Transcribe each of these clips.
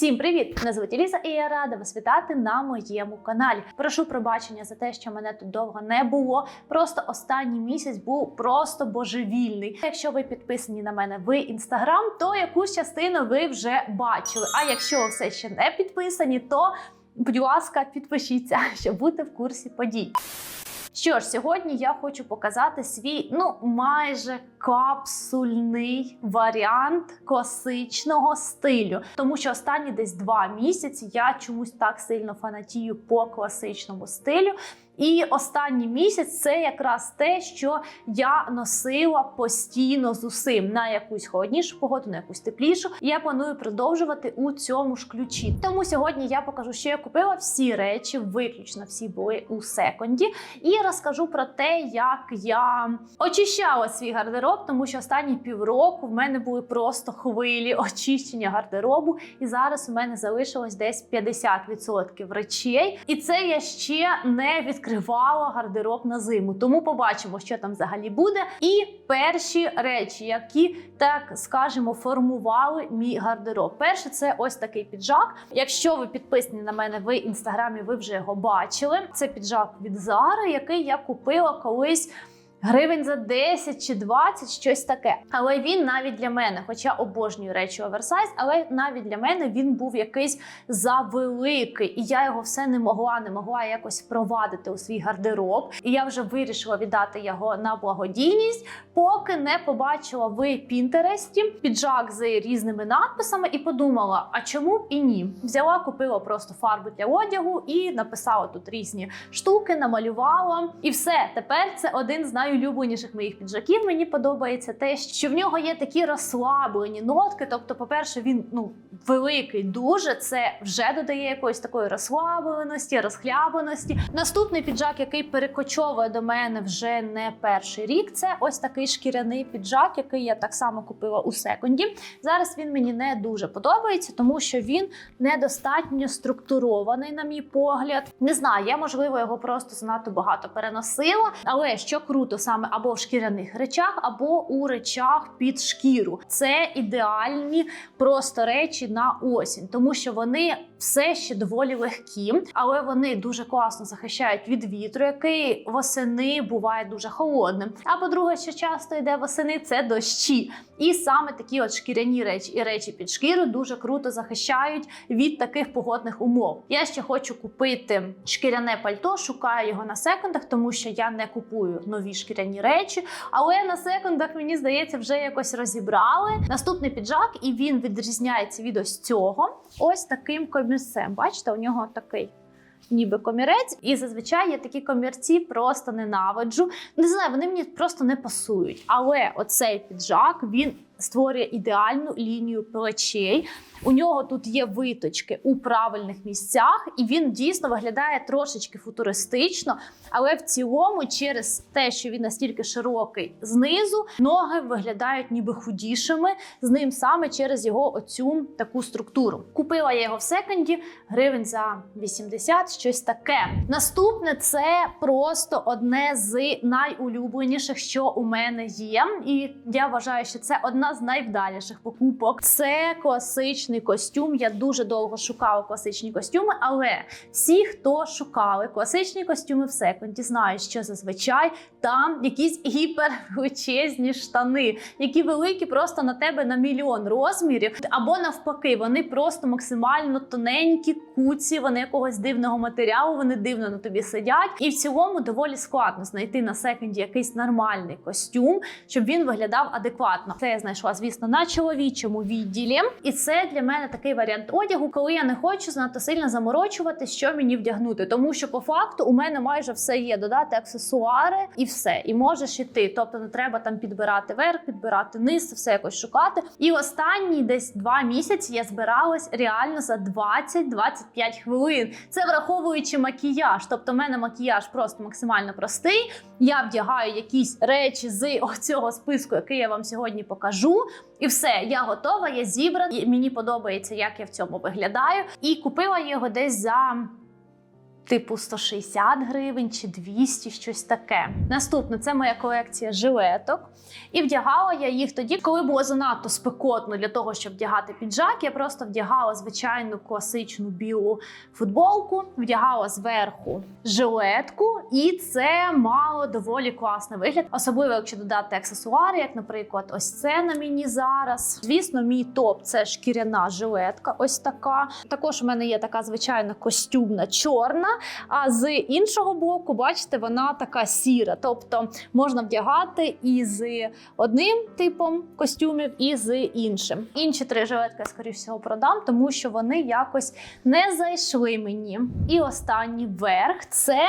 Всім привіт! Мене звуть Еліза і я рада вас вітати на моєму каналі. Прошу пробачення за те, що мене тут довго не було. Просто останній місяць був просто божевільний. Якщо ви підписані на мене в інстаграм, то якусь частину ви вже бачили. А якщо ви все ще не підписані, то будь ласка, підпишіться, щоб бути в курсі подій. Що ж, сьогодні я хочу показати свій ну майже капсульний варіант класичного стилю, тому що останні десь два місяці я чомусь так сильно фанатію по класичному стилю. І останній місяць це якраз те, що я носила постійно з усім на якусь холоднішу погоду, на якусь теплішу. І я планую продовжувати у цьому ж ключі. Тому сьогодні я покажу, що я купила всі речі, виключно всі були у секонді, і розкажу про те, як я очищала свій гардероб, тому що останні півроку в мене були просто хвилі очищення гардеробу, і зараз у мене залишилось десь 50% речей. І це я ще не відкривала гардероб на зиму. Тому побачимо, що там взагалі буде. І перші речі, які так скажемо, формували мій гардероб. Перше, це ось такий піджак. Якщо ви підписані на мене в інстаграмі, ви вже його бачили. Це піджак від Zara, який я купила колись. Гривень за 10 чи 20, щось таке. Але він навіть для мене, хоча обожнюю речі оверсайз, але навіть для мене він був якийсь завеликий, і я його все не могла, не могла якось впровадити у свій гардероб. І я вже вирішила віддати його на благодійність, поки не побачила в Пінтересті піджак з різними надписами і подумала: а чому б і ні? Взяла, купила просто фарби для одягу і написала тут різні штуки, намалювала. І все, тепер це один з найулюбленіших моїх піджаків. Мені подобається те, що в нього є такі розслаблені нотки. Тобто, по-перше, він ну великий, дуже це вже додає якоїсь такої розслабленості, розхлябаності. Наступний піджак, який перекочовує до мене вже не перший рік, це ось такий шкіряний піджак, який я так само купила у секонді. Зараз він мені не дуже подобається, тому що він недостатньо структурований, на мій погляд. Не знаю, я можливо його просто занадто багато переносила, але що круто саме або в шкіряних речах, або у речах під шкіру. Це ідеальні просто речі на осінь, тому що вони все ще доволі легкі, але вони дуже класно захищають від вітру, який восени буває дуже холодним. А по-друге, що часто йде восени, це дощі. І саме такі от шкіряні речі і речі під шкіру дуже круто захищають від таких погодних умов. Я ще хочу купити шкіряне пальто, шукаю його на секундах, тому що я не купую нові шкіряні речі. Але на секундах мені здається, вже якось розібрали. Наступний піджак, і він відрізняється від ось цього. Ось таким комірцем. Бачите, у нього такий. Ніби комірець, і зазвичай я такі комірці просто ненавиджу. Не знаю, вони мені просто не пасують. Але оцей піджак він створює ідеальну лінію плечей. У нього тут є виточки у правильних місцях, і він дійсно виглядає трошечки футуристично. Але в цілому, через те, що він настільки широкий знизу, ноги виглядають ніби худішими з ним саме через його оцю таку структуру. Купила я його в секонді гривень за 80, щось таке. Наступне це просто одне з найулюбленіших, що у мене є. І я вважаю, що це одна з найвдаліших покупок. Це класичний костюм. Я дуже довго шукала класичні костюми, але всі, хто шукали класичні костюми в секонді, знають, що зазвичай там якісь гіпервеличезні штани, які великі просто на тебе на мільйон розмірів, або навпаки, вони просто максимально тоненькі, куці, вони якогось дивного матеріалу, вони дивно на тобі сидять. І в цілому доволі складно знайти на секонді якийсь нормальний костюм, щоб він виглядав адекватно. Це я знайшла, звісно, на чоловічому відділі, і це для мене такий варіант одягу, коли я не хочу занадто сильно заморочувати, що мені вдягнути, тому що по факту у мене майже все є. Додати аксесуари і все, і можеш іти. Тобто не треба там підбирати верх, підбирати низ, все якось шукати. І останні десь два місяці я збиралась реально за 20-25 хвилин. Це враховуючи макіяж. Тобто, в мене макіяж просто максимально простий. Я вдягаю якісь речі з оцього списку, який я вам сьогодні покажу. І все, я готова, я зібрана. І мені подобається, як я в цьому виглядаю. І купила його десь за. Типу 160 гривень чи 200, щось таке. Наступне це моя колекція жилеток. І вдягала я їх тоді, коли було занадто спекотно для того, щоб вдягати піджак. Я просто вдягала звичайну класичну білу футболку, вдягала зверху жилетку, і це мало доволі класний вигляд, особливо якщо додати аксесуари, як, наприклад, ось це на мені зараз. Звісно, мій топ це шкіряна жилетка. Ось така. Також у мене є така звичайна костюмна чорна. А з іншого боку, бачите, вона така сіра. Тобто можна вдягати і з одним типом костюмів, і з іншим. Інші три жилетки, скоріш всього, продам, тому що вони якось не зайшли мені. І останній верх це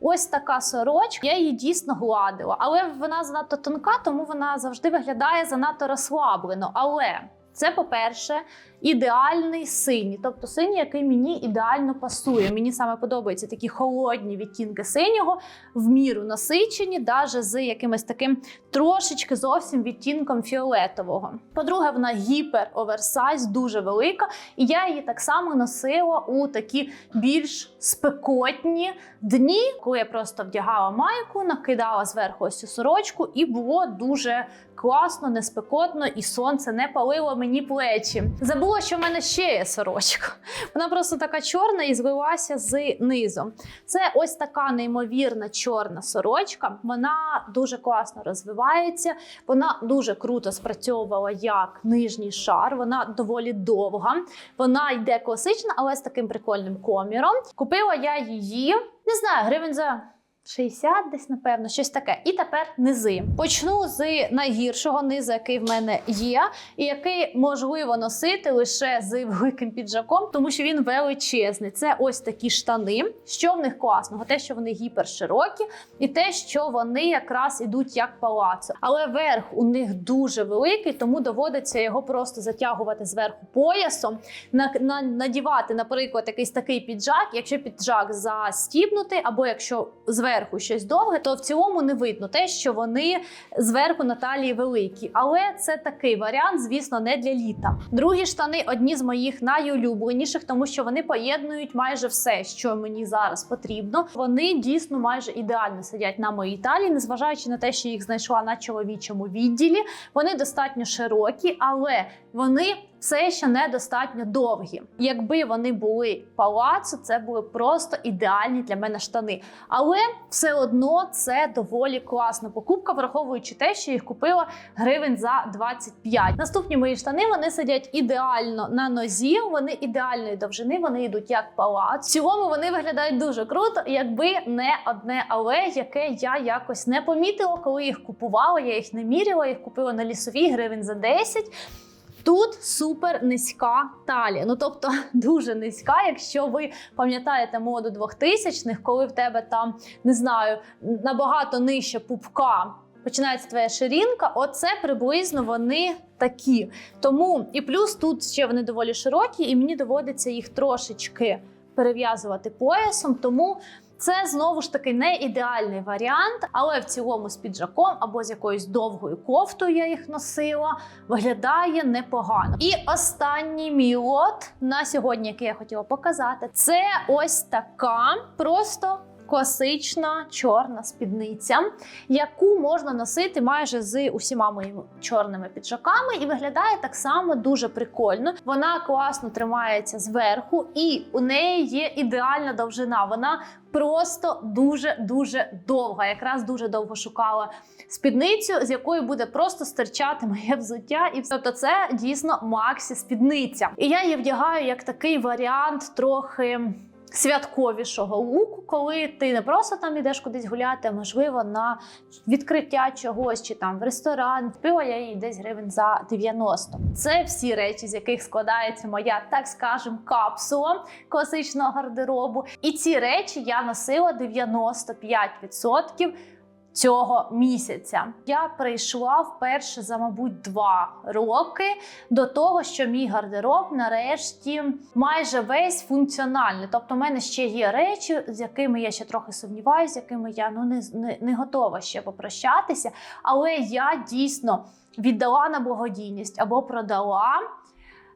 ось така сорочка. Я її дійсно гладила, але вона занадто тонка, тому вона завжди виглядає занадто розслаблено. Але це, по-перше, ідеальний синій, тобто синій, який мені ідеально пасує. Мені саме подобаються такі холодні відтінки синього, в міру насичені, навіть з якимось таким трошечки зовсім відтінком фіолетового. По-друге, вона гіпер оверсайз, дуже велика, і я її так само носила у такі більш спекотні дні, коли я просто вдягала майку, накидала зверху ось цю сорочку, і було дуже класно, неспекотно, і сонце не палило мені плечі. Забула, що в мене ще є сорочка. Вона просто така чорна і злилася з низом. Це ось така неймовірна чорна сорочка. Вона дуже класно розвивається. Вона дуже круто спрацьовувала як нижній шар. Вона доволі довга. Вона йде класична, але з таким прикольним коміром. Купила я її, не знаю, гривень за. 60 десь, напевно, щось таке. І тепер низи. Почну з найгіршого низу, який в мене є, і який можливо носити лише з великим піджаком, тому що він величезний. Це ось такі штани. Що в них класного? Те, що вони гіперширокі, і те, що вони якраз ідуть як палацо. Але верх у них дуже великий, тому доводиться його просто затягувати зверху поясом, на, на, надівати, наприклад, якийсь такий піджак. Якщо піджак застібнутий, або якщо зверху зверху щось довге, то в цілому не видно те, що вони зверху на талії великі. Але це такий варіант, звісно, не для літа. Другі штани одні з моїх найулюбленіших, тому що вони поєднують майже все, що мені зараз потрібно. Вони дійсно майже ідеально сидять на моїй талії, незважаючи на те, що їх знайшла на чоловічому відділі. Вони достатньо широкі, але вони все ще недостатньо довгі. Якби вони були палацу, це були просто ідеальні для мене штани. Але все одно це доволі класна покупка, враховуючи те, що їх купила гривень за 25. Наступні мої штани вони сидять ідеально на нозі, вони ідеальної довжини, вони йдуть як палац. В цілому вони виглядають дуже круто, якби не одне але, яке я якось не помітила, коли їх купувала. Я їх не міряла, їх купила на лісовій гривень за 10. Тут супер низька талія. Ну тобто дуже низька. Якщо ви пам'ятаєте моду 2000-х, коли в тебе там не знаю набагато нижче пупка. Починається твоя ширинка, оце приблизно вони такі. Тому і плюс тут ще вони доволі широкі, і мені доводиться їх трошечки перев'язувати поясом. Тому це знову ж таки не ідеальний варіант, але в цілому з піджаком або з якоюсь довгою кофтою я їх носила, виглядає непогано. І останній мій лот на сьогодні, який я хотіла показати, це ось така просто. Класична чорна спідниця, яку можна носити майже з усіма моїми чорними піджаками, і виглядає так само дуже прикольно. Вона класно тримається зверху, і у неї є ідеальна довжина. Вона просто дуже дуже довга. Якраз дуже довго шукала спідницю, з якої буде просто стирчати моє взуття. І тобто це дійсно Максі спідниця. І я її вдягаю як такий варіант трохи. Святковішого луку, коли ти не просто там ідеш кудись гуляти, а можливо на відкриття чогось чи там в ресторан. Впила я її десь гривень за 90. Це всі речі, з яких складається моя, так скажем, капсула класичного гардеробу. І ці речі я носила 95% цього місяця. Я прийшла вперше за, мабуть, два роки до того, що мій гардероб нарешті майже весь функціональний. Тобто, в мене ще є речі, з якими я ще трохи сумніваюся, з якими я ну не, не, не готова ще попрощатися. Але я дійсно віддала на благодійність або продала.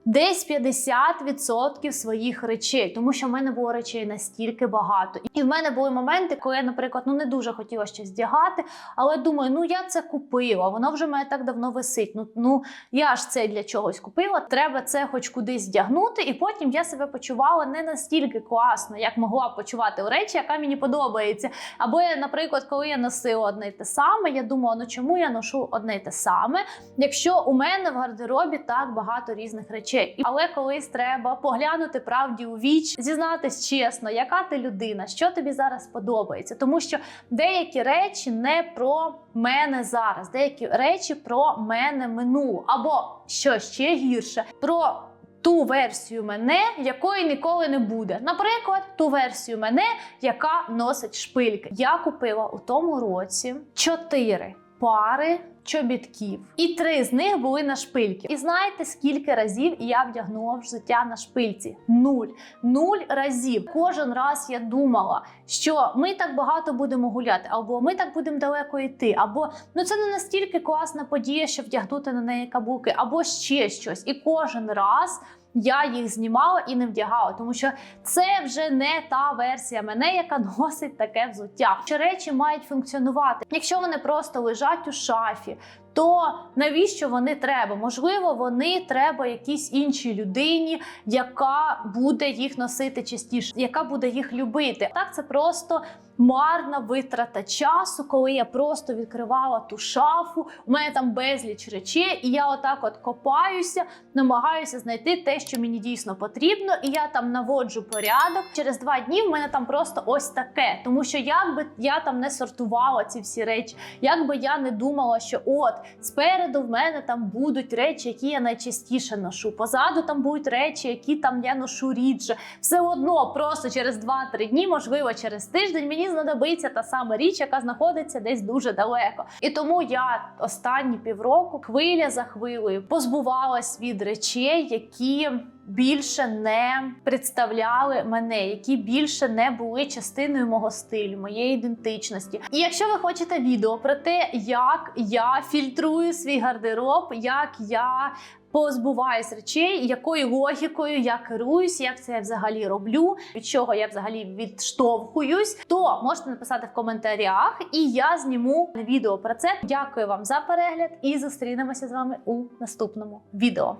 Десь 50% своїх речей, тому що в мене було речей настільки багато. І в мене були моменти, коли я, наприклад, ну не дуже хотіла щось вдягати, але думаю, ну я це купила, воно вже мене так давно висить. Ну, ну я ж це для чогось купила. Треба це хоч кудись вдягнути, і потім я себе почувала не настільки класно, як могла почувати у речі, яка мені подобається. Або я, наприклад, коли я носила одне й те саме, я думала, ну чому я ношу одне й те саме, якщо у мене в гардеробі так багато різних речей. І- Але колись треба поглянути правді у віч, зізнатись чесно, яка ти людина, що тобі зараз подобається, тому що деякі речі не про мене зараз, деякі речі про мене минуло, або що ще гірше, про. Ту версію мене, якої ніколи не буде. Наприклад, ту версію мене, яка носить шпильки. Я купила у тому році чотири пари чобітків, і три з них були на шпильки. І знаєте, скільки разів я вдягнула в життя на шпильці? Нуль. Нуль разів. Кожен раз я думала, що ми так багато будемо гуляти, або ми так будемо далеко йти, або ну це не настільки класна подія, щоб вдягнути на неї каблуки, або ще щось. І кожен раз. Я їх знімала і не вдягала, тому що це вже не та версія мене, яка носить таке взуття. Що речі мають функціонувати. Якщо вони просто лежать у шафі, то навіщо вони треба? Можливо, вони треба якійсь іншій людині, яка буде їх носити частіше, яка буде їх любити. Так, це просто марна витрата часу, коли я просто відкривала ту шафу. У мене там безліч речей, і я отак от копаюся, намагаюся знайти те, що мені дійсно потрібно, і я там наводжу порядок. Через два дні в мене там просто ось таке. Тому що як би я там не сортувала ці всі речі, як би я не думала, що от спереду в мене там будуть речі, які я найчастіше ношу. Позаду там будуть речі, які там я ношу рідше. Все одно просто через 2-3 дні, можливо, через тиждень, мені знадобиться та сама річ, яка знаходиться десь дуже далеко. І тому я останні півроку хвиля за хвилею позбувалась від речей, які. Більше не представляли мене, які більше не були частиною мого стилю, моєї ідентичності. І якщо ви хочете відео про те, як я фільтрую свій гардероб, як я позбуваюсь речей, якою логікою я керуюсь, як це я взагалі роблю, від чого я взагалі відштовхуюсь, то можете написати в коментарях, і я зніму відео про це. Дякую вам за перегляд і зустрінемося з вами у наступному відео.